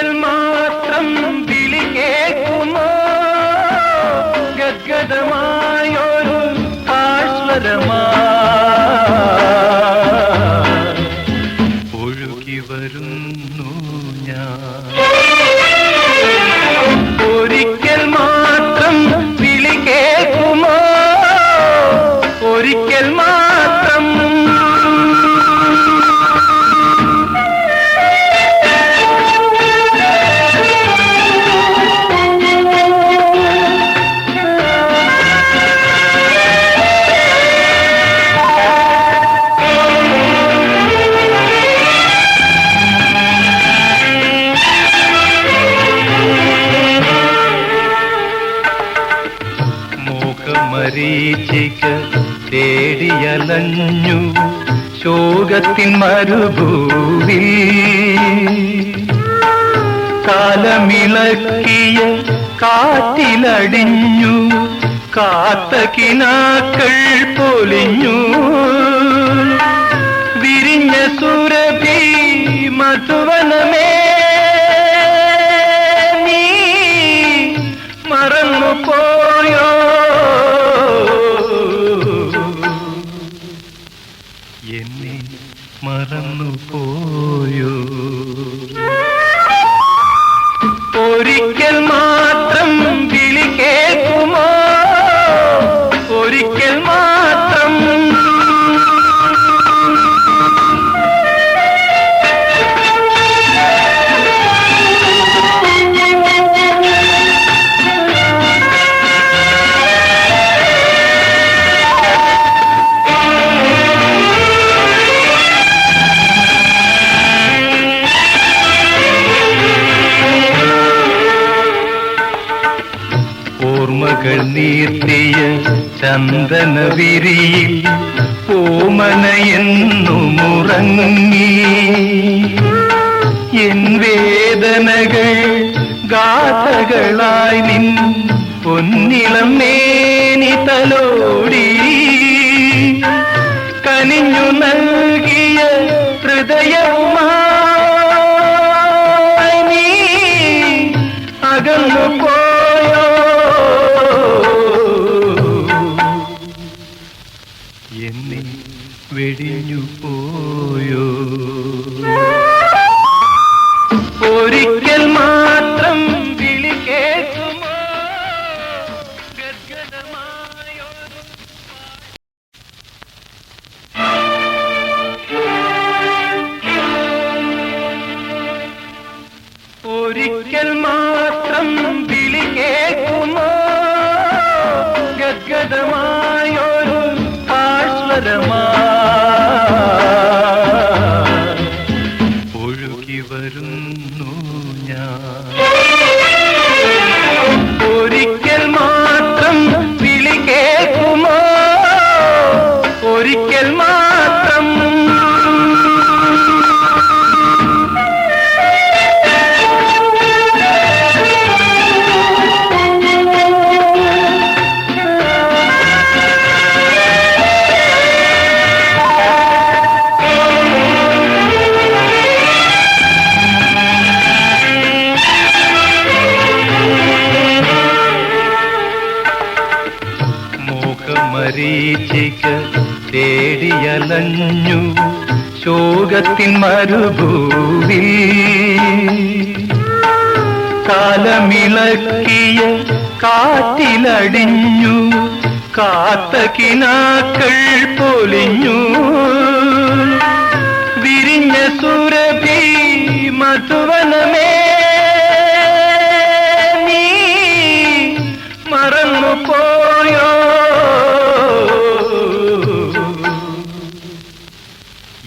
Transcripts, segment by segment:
ഒരിക്കൽ മാത്രം മോഹമരീചിക തേടിയലഞ്ഞു ശോകത്തിൻ മരുഭൂവിൽ. കാലമിളക്കിയ കാറ്റിലടിഞ്ഞു കാത്ത കിനാക്കൾ പൊലിഞ്ഞു. വിരിഞ്ഞ സുരഭി മധുവനമേ മറന്നു പോയോ ഒരിക്കൽ മാത്രം ഓർമ്മകൾ നീർത്തിയ ചന്ദന വിരിയിൽ ഓമനയെന്നുമുറങ്ങി. എൻ വേദനകൾ ഗാഥകളായി നിൻ പൊന്നിളം മേനി തലോടി. കനിഞ്ഞു നൽകിയ ഹൃദയവുമായി അകന്നു പോയോ വെടിഞ്ഞു പോയോ? ഒരിക്കൽ മാത്രം വിളി കേൾക്കുമോ? ഗദ്ഗതമായൊരു ഒരിക്കൽ മാത്രം വിളി കേൾക്കുമോ മോഹമരീചിക തേടിയലഞ്ഞു ശോകത്തിൻ മരുഭൂവിൽ കാലമിളക്കിയ കാറ്റിലടിഞ്ഞു കാത്ത കിനാക്കൾ പൊലിഞ്ഞു. വിരിഞ്ഞ സുരഭി മധുവനമേ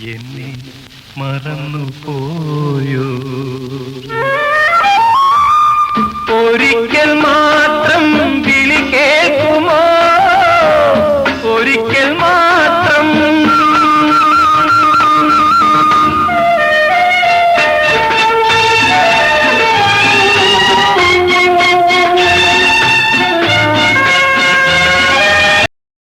എന്നെ മറന്നു പോയോ